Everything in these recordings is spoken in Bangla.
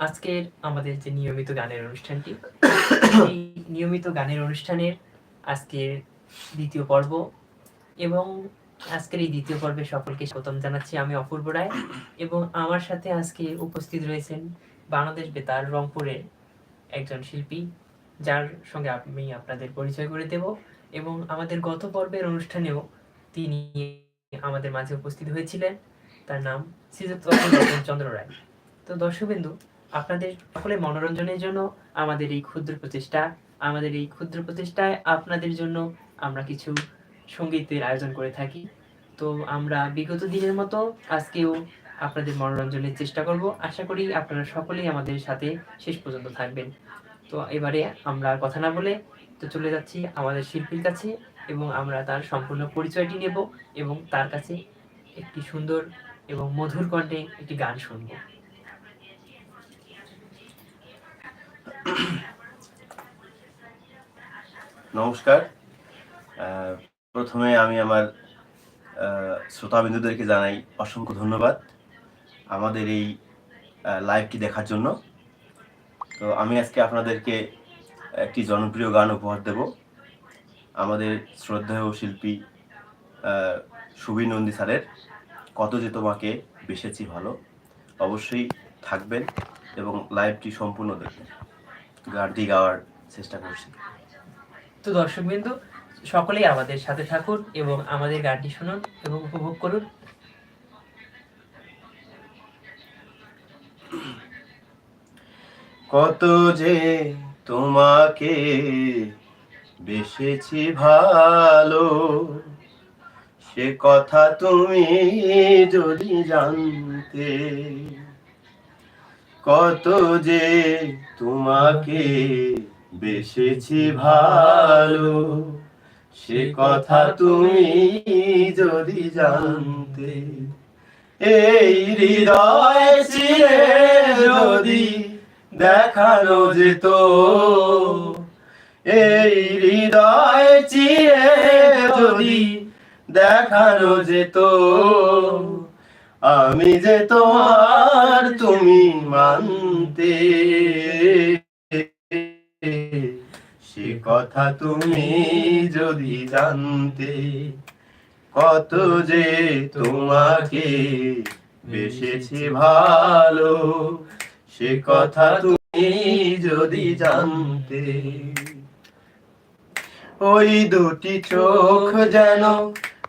আজকের আমাদের যে নিয়মিত গানের অনুষ্ঠানটি এই নিয়মিত গানের অনুষ্ঠানের আজকের দ্বিতীয় পর্ব এবং আজকের এই দ্বিতীয় পর্বে সকলকে স্বাগতম জানাচ্ছি আমি অপূর্ব রায় এবং আমার সাথে আজকে উপস্থিত রয়েছেন বাংলাদেশ বেতার রংপুরের একজন শিল্পী যার সঙ্গে আমি আপনাদের পরিচয় করে দেব এবং আমাদের গত পর্বের অনুষ্ঠানেও তিনি আমাদের মাঝে উপস্থিত হয়েছিলেন। তার নাম শ্রীযুক্ত চন্দ্র রায়। তো দর্শকবিন্দু আপনাদের সকলে মনোরঞ্জনের জন্য আমাদের এই ক্ষুদ্র প্রচেষ্টা, আমাদের এই ক্ষুদ্র প্রচেষ্টায় আপনাদের জন্য আমরা কিছু সঙ্গীতের আয়োজন করে থাকি। তো আমরা বিগত দিনের মতো আজকেও আপনাদের মনোরঞ্জনের চেষ্টা করব। আশা করি আপনারা সকলেই আমাদের সাথে শেষ পর্যন্ত থাকবেন। তো এবারে আমরা কথা না বলে তো চলে যাচ্ছি আমাদের শিল্পীর কাছে এবং আমরা তার সম্পূর্ণ পরিচয়টি নেব এবং তার কাছে একটি সুন্দর এবং মধুর কণ্ঠে একটি গান শুনব। নমস্কার। প্রথমে আমি আমার শ্রোতাবিন্দুদেরকে জানাই অসংখ্য ধন্যবাদ আমাদের এই লাইভটি দেখার জন্য। তো আমি আজকে আপনাদেরকে একটি জনপ্রিয় গান উপহার দেব। আমাদের শ্রদ্ধেয় শিল্পী সুবীর নন্দী স্যারের, কত যে তোমাকে বেসেছি ভালো। অবশ্যই থাকবেন এবং লাইভটি সম্পূর্ণ দেখবেন। গানটি গাওয়ার চেষ্টা করছি। তো দর্শকবিন্দু সকলেই আমাদের সাথে থাকুন এবং আমাদের গানটি শুনুন এবং উপভোগ করুন। কত যে তোমাকে বেসেছি ভালো সে কথা তুমি যদি জানতে কত যে তোমাকে বেসেছি ভালো, সে কথা তুমি যদি জানতে, এই হৃদয় চিরে যদি দেখানো যেত, এই হৃদয় চিরে যদি দেখানো যেত আমি যে তোমার তুমি মানতে সে কথা তুমি যদি জানতে, কত যে তোমাকে বেসেছি ভালো, সে কথা তুমি যদি জানতে। ওই দুটি চোখ যেন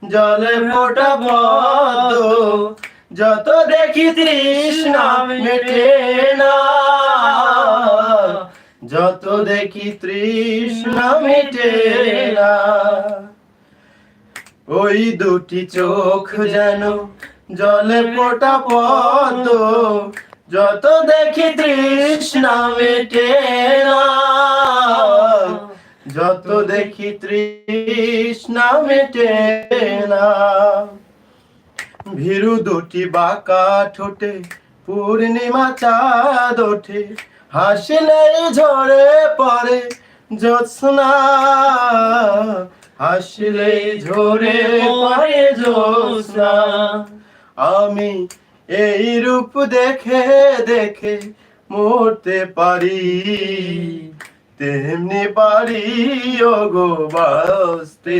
জলে ফোটা পদ্ম যত দেখি তৃষ্ণা মেটে না। যত দেখি তৃষ্ণা মেটে না। ওই দুটি চোখ যেন জলে ফোটা পদ্ম। যত দেখি তৃষ্ণা মেটে না। যত দেখি তৃষ্ণা মেটে না। ভীরু দুটি বাঁকা ঠোঁটে, পূর্ণিমা চাঁদ ওঠে হাসলে ঝরে পড়ে, জ্যোৎস্না হাসলে ঝরে পড়ে, জ্যোৎস্না। আমি এই রূপ দেখে দেখে মরতে পারি, তেমনি পারি গো বাসতে।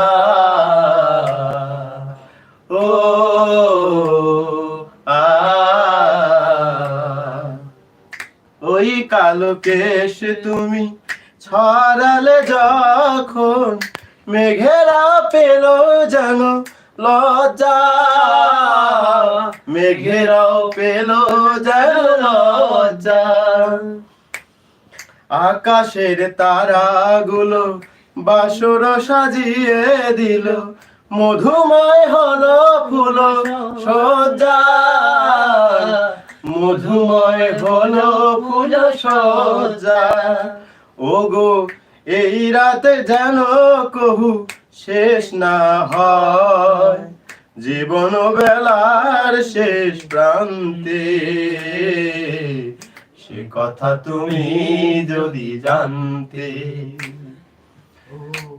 কালো কেশ তুমি ছড়ালে যখন মেঘেরা পেল যেন লজ্জা, মেঘেরাও পেল যেন লজ্জা। আকাশের তারাগুলো বাসর সাজিয়ে দিল, মধুময় হলো ফুল সজ্জা। মধুময় হলো ফুল সজ্জা। ওগো, এই রাতে যেন কহু শেষ না হয়, জীবন বেলার শেষ প্রান্তে। সে কথা তুমি যদি জানতে,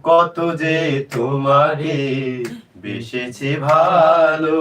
কত যে তোমারে বেসেছে ভালো।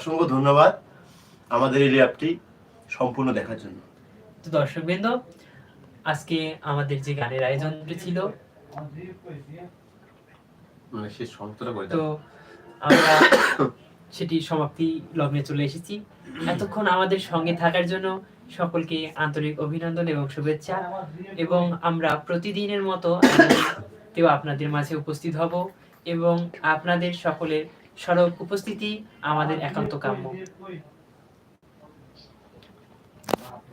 অসংখ্য ধন্যবাদ আমাদের এই ল্যাবটি সম্পূর্ণ দেখার জন্য। তো দর্শকবৃন্দ আজকে আমাদের যে গানের আয়োজন ছিল মানে তো আমরা সেটি সমাপ্তি লগ্নে চলে এসেছি। এতক্ষণ আমাদের সঙ্গে থাকার জন্য সকলকে আন্তরিক অভিনন্দন এবং শুভেচ্ছা। এবং আমরা প্রতিদিনের মতো আপনাদের মাঝে উপস্থিত হব এবং আপনাদের সকলের সড়ক উপস্থিতি আমাদের একান্ত কাম্য।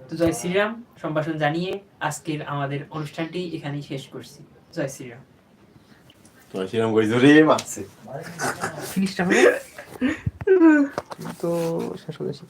তো জয় শ্রীরাম সম্ভাষণ জানিয়ে আজকের আমাদের অনুষ্ঠানটি এখানেই শেষ করছি। জয় শ্রীরাম। জয় শ্রীরাম ফিনিশটা তো শেষ হয়েছে